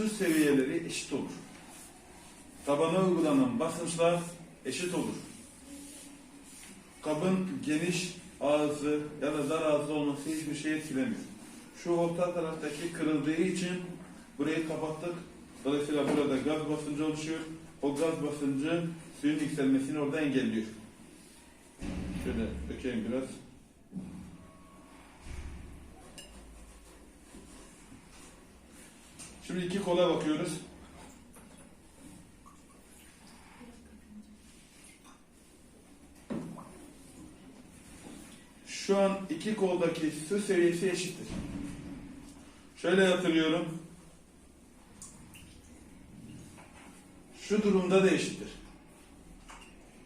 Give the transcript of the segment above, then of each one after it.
su seviyeleri eşit olur. Tabana uygulanan basınçlar eşit olur. Kabın geniş ağzı ya da dar ağzı olması hiçbir şey etkilemiyor. Şu orta taraftaki kırıldığı için burayı kapattık. Dolayısıyla burada gaz basıncı oluşuyor. O gaz basıncı suyun yükselmesini orada engelliyor. Şöyle dökeyim biraz. Şimdi iki kola bakıyoruz. Şu an iki koldaki su seviyesi eşittir. Şöyle hatırlıyorum. Şu durumda da eşittir.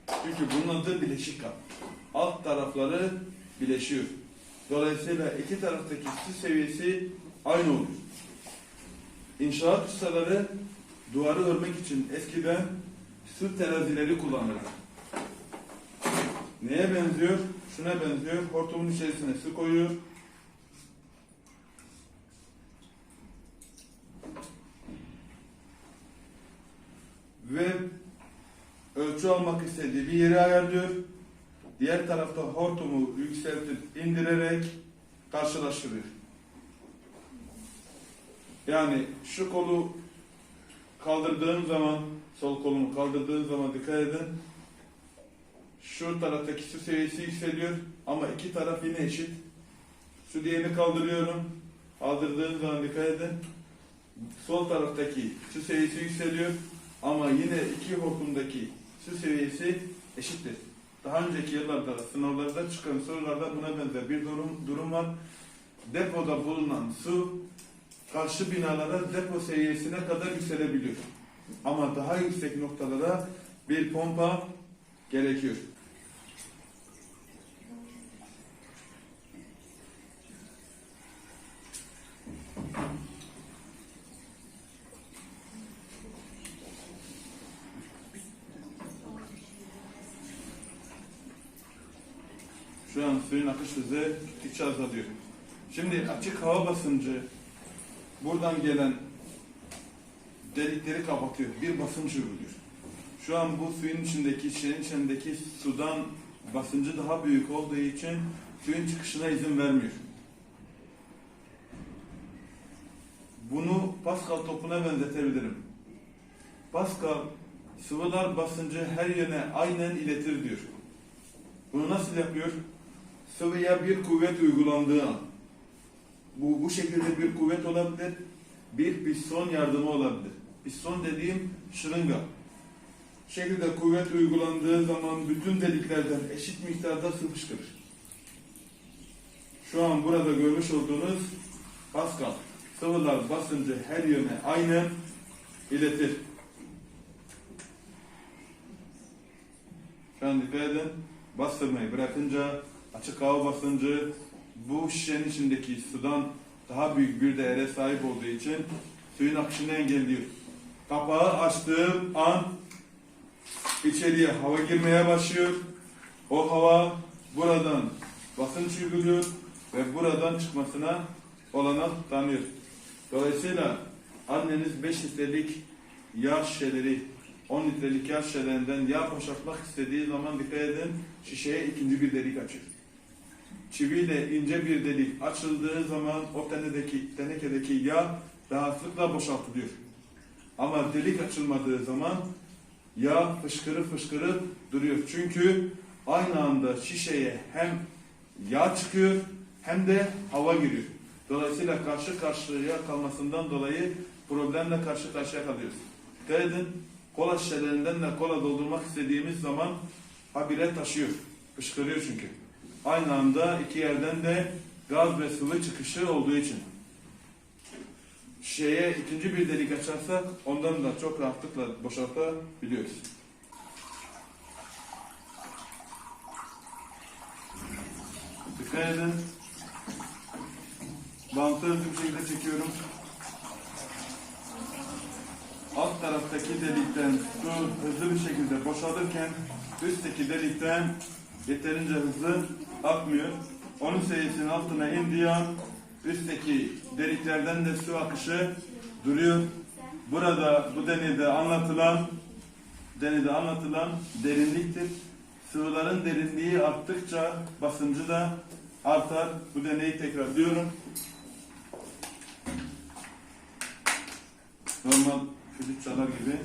Çünkü bunun adı bileşik kap. Alt tarafları bileşiyor. Dolayısıyla iki taraftaki su seviyesi aynı oluyor. İnşaat ustaları duvarı örmek için eskiden su terazileri kullanırdı. Neye benziyor? Şuna benziyor. Hortumun içerisine su koyuyor. Ve ölçü almak istediği bir yeri ayarlıyor. Diğer tarafta hortumu yükseltip indirerek karşılaştırıyor. Yani şu kolu kaldırdığım zaman, sol kolumu kaldırdığım zaman dikkat edin. Şu taraftaki su seviyesi yükseliyor ama iki taraf yine eşit. Şu diğerini kaldırıyorum. Kaldırdığım zaman dikkat edin. Sol taraftaki su seviyesi yükseliyor ama yine iki hortumdaki su seviyesi eşittir. Daha önceki yıllarda sınavlarda çıkan sorularda buna benzer bir durum, durum var. Depoda bulunan su karşı binalara depo seviyesine kadar yükselebiliyor. Ama daha yüksek noktalara bir pompa gerekiyor. Şu an suyun akış hızı gittikçe azalıyor. Şimdi açık hava basıncı buradan gelen delikleri kapatıyor. Bir basınç uyguluyor. Şu an bu suyun içindeki, şişenin içindeki sudan basıncı daha büyük olduğu için suyun çıkışına izin vermiyor. Bunu Pascal topuna benzetebilirim. Pascal sıvılar basıncı her yöne aynen iletir diyor. Bunu nasıl yapıyor? Sıvıya bir kuvvet uygulandığı an. Bu, bu şekilde bir kuvvet olabilir, bir piston yardımı olabilir. Piston dediğim şırınga. Şekilde kuvvet uygulandığı zaman bütün deliklerden eşit miktarda su fışkırır. Şu an burada görmüş olduğunuz Pascal. Sıvılar basıncı her yöne aynen iletir. Şu an dikkat edin. Bastırmayı bırakınca açık hava basıncı bu şişenin içindeki sudan daha büyük bir değere sahip olduğu için suyun akışını engelliyor. Kapağı açtığım an içeriye hava girmeye başlıyor. O hava buradan basınç uyguluyor ve buradan çıkmasına olanak tanıyor. Dolayısıyla anneniz 5 litrelik yağ şişeleri 10 litrelik yağ şişelerinden yağ boşaltmak istediği zaman dikkat edin şişeye ikinci bir delik açıyor. Çiviyle ince bir delik açıldığı zaman o tenedeki, tenekedeki yağ rahatlıkla boşaltılıyor. Ama delik açılmadığı zaman yağ fışkırı fışkırı duruyor. Çünkü aynı anda şişeye hem yağ çıkıyor hem de hava giriyor. Dolayısıyla karşı karşıya kalmasından dolayı problemle karşı karşıya kalıyoruz. Dikkat edin, kola şişelerinden de kola doldurmak istediğimiz zaman habire taşıyor. Fışkırıyor çünkü. Aynı anda iki yerden de gaz ve sıvı çıkışı olduğu için. Şeye ikinci bir delik açarsak ondan da çok rahatlıkla boşaltabiliyoruz. Dikkat edin. Bantı hızlı bir şekilde çekiyorum. Alt taraftaki delikten su hızlı bir şekilde boşalırken üstteki delikten yeterince hızlı akmıyor. Onun seviyesinin altına indiği an üstteki deliklerden de su akışı duruyor. Burada bu deneyde anlatılan deneyde anlatılan derinliktir. Sıvıların derinliği arttıkça basıncı da artar. Bu deneyi tekrarlıyorum. Normal flüt çalar gibi.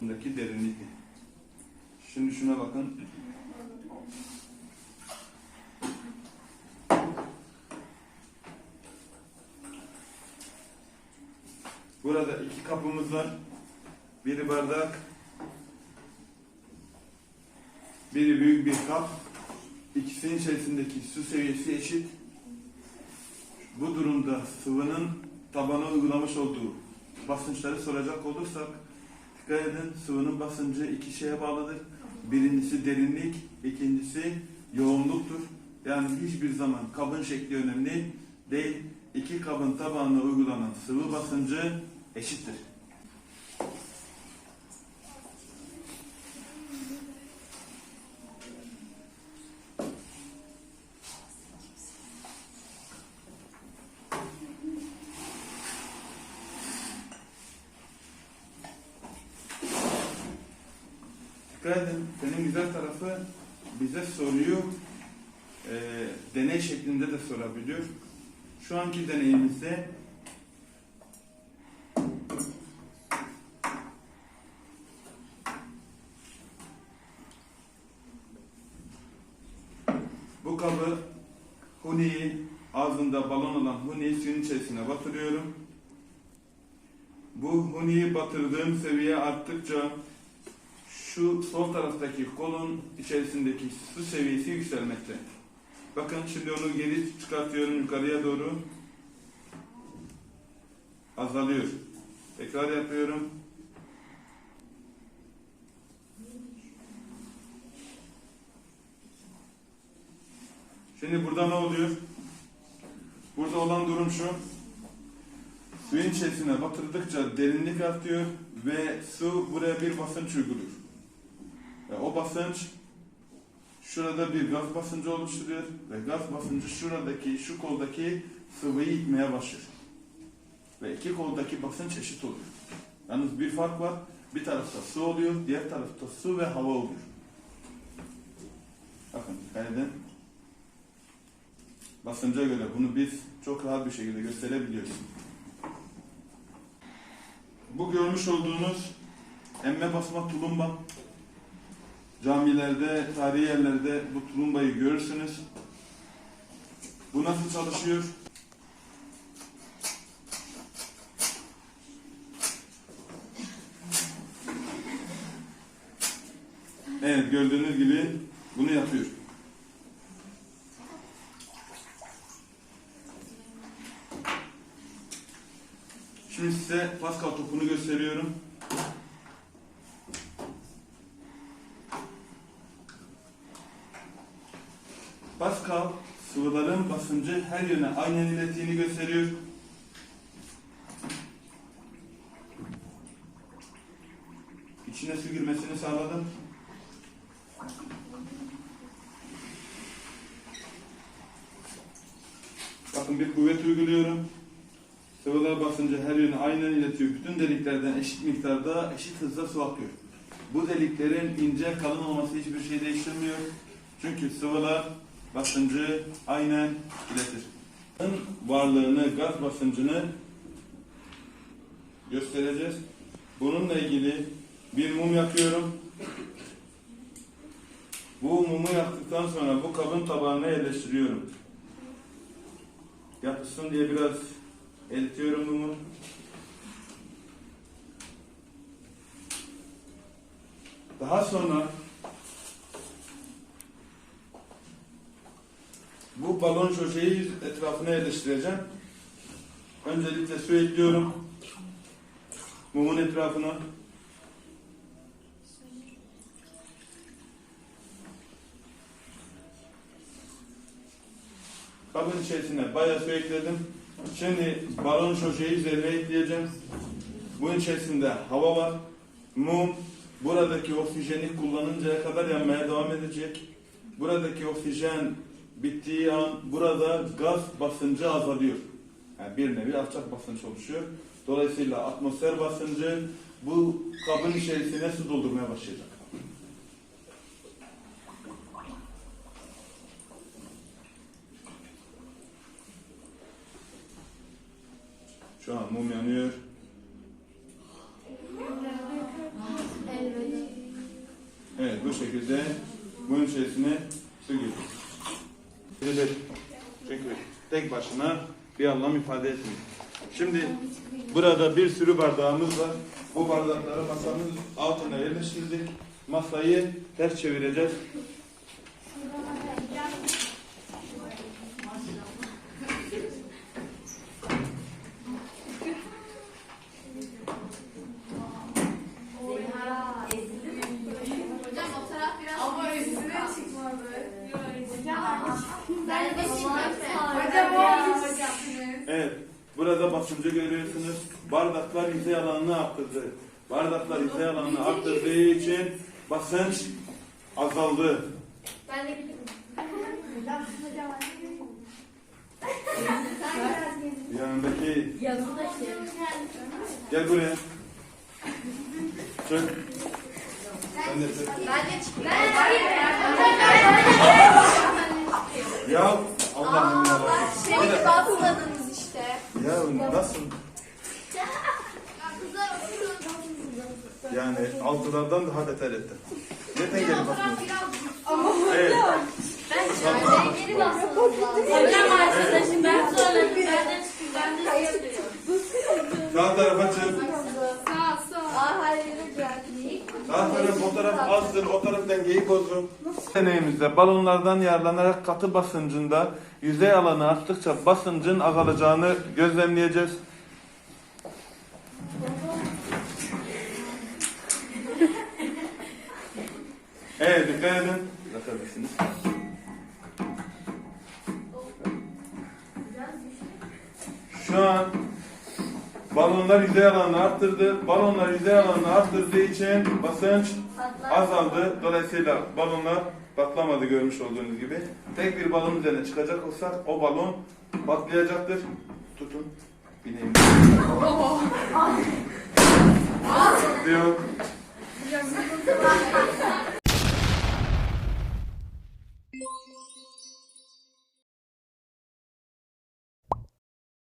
Bundaki derinlik. Şimdi şuna bakın. Burada iki kapımız var. Biri bardak. Biri büyük bir kap. İkisinin içerisindeki su seviyesi eşit. Bu durumda sıvının tabana uygulamış olduğu basınçları soracak olursak dikkat sıvının basıncı iki şeye bağlıdır. Birincisi derinlik, ikincisi yoğunluktur. Yani hiçbir zaman kabın şekli önemli değil. İki kabın tabanına uygulanan sıvı basıncı eşittir. Edin, benim güzel tarafı bize soruyu e, deney şeklinde de sorabiliyor. Şu anki deneyimizde bu kabı huniyi ağzında balon olan huniyi suyun içerisine batırıyorum. Bu huniyi batırdığım seviye arttıkça şu sol taraftaki kolun içerisindeki su seviyesi yükselmekte. Bakın şimdi onu geri çıkartıyorum yukarıya doğru. Azalıyor. Tekrar yapıyorum. Şimdi burada ne oluyor? Burada olan durum şu. Suyun içerisine batırdıkça derinlik artıyor ve su buraya bir basınç uyguluyor. Ve o basınç şurada bir gaz basıncı oluşturuyor ve gaz basıncı şuradaki şu koldaki sıvıyı itmeye başlıyor. Ve iki koldaki basınç eşit oluyor. Yalnız bir fark var. Bir tarafta su oluyor, diğer tarafta su ve hava oluyor. Bakın dikkat edin. Basınca göre bunu biz çok rahat bir şekilde gösterebiliyoruz. Bu görmüş olduğunuz emme basma tulumba camilerde, tarihi yerlerde bu tulumbayı görürsünüz. Bu nasıl çalışıyor? Evet gördüğünüz gibi bunu yapıyor. Şimdi size Pascal topunu gösteriyorum. Pascal sıvıların basıncı her yöne aynen ilettiğini gösteriyor. İçine su girmesini sağladım. Bakın bir kuvvet uyguluyorum. Sıvılar basıncı her yöne aynen iletiyor. Bütün deliklerden eşit miktarda, eşit hızda su akıyor. Bu deliklerin ince kalın olması hiçbir şey değiştirmiyor. Çünkü sıvılar basıncı aynen iletir. Varlığını, gaz basıncını göstereceğiz. Bununla ilgili bir mum yakıyorum. Bu mumu yaktıktan sonra bu kabın tabağına yerleştiriyorum. Yapışsın diye biraz eritiyorum mumu. Daha sonra Bu balon şoşeyi etrafına yerleştireceğim. Öncelikle su ekliyorum. Mumun etrafına. Kabın içerisine bayağı su ekledim. Şimdi balon şoşeyi üzerine ekleyeceğim. Bunun içerisinde hava var. Mum buradaki oksijeni kullanıncaya kadar yanmaya devam edecek. Buradaki oksijen bittiği an burada gaz basıncı azalıyor. Yani bir nevi alçak basınç oluşuyor. Dolayısıyla atmosfer basıncı bu kabın içerisine su doldurmaya başlayacak. Şu an mum yanıyor. Evet bu şekilde bunun içerisine su giriyor. Bilir. Çünkü tek başına bir anlam ifade etmiyor. Şimdi burada bir sürü bardağımız var. Bu bardakları masanın altına yerleştirdik. Masayı ters çevireceğiz. Hocam o taraf biraz Ama üstüne çıkmadı. Ben de Hocam o hocam. Evet. Burada basıncı görüyorsunuz. Yüzey alanını arttırdı. Bardaklar yüzey alanını arttırdığı için basınç azaldı. Ben de bilirim. Yanındaki Yazıda şey. gel buraya. Çık. Sen de çık. Ben de çıkayım. Ya Allah'ım ya. Şey basmadınız işte. Ya nasıl? Yani altılardan daha beter etti. Neden geri bakmıyorsun? Evet. Ben geri basmanız lazım. Hocam arkadaşım ben söyledim. Ben de çıkayım. Ben de çıkıyorum. Sağ tarafa çık. Sağ sağ. Sağ taraf o taraf azdır, o taraf dengeyi bozdu. Deneyimizde balonlardan yararlanarak katı basıncında yüzey alanı arttıkça basıncın azalacağını gözlemleyeceğiz. Evet dikkat edin. Bakabilirsiniz. Şu an balonlar yüzey alanını arttırdı. Balonlar yüzey alanını arttırdığı için basınç azaldı. Dolayısıyla balonlar patlamadı görmüş olduğunuz gibi. Tek bir balon üzerine çıkacak olsak o balon patlayacaktır. Tutun. Bineyim. Patlıyor.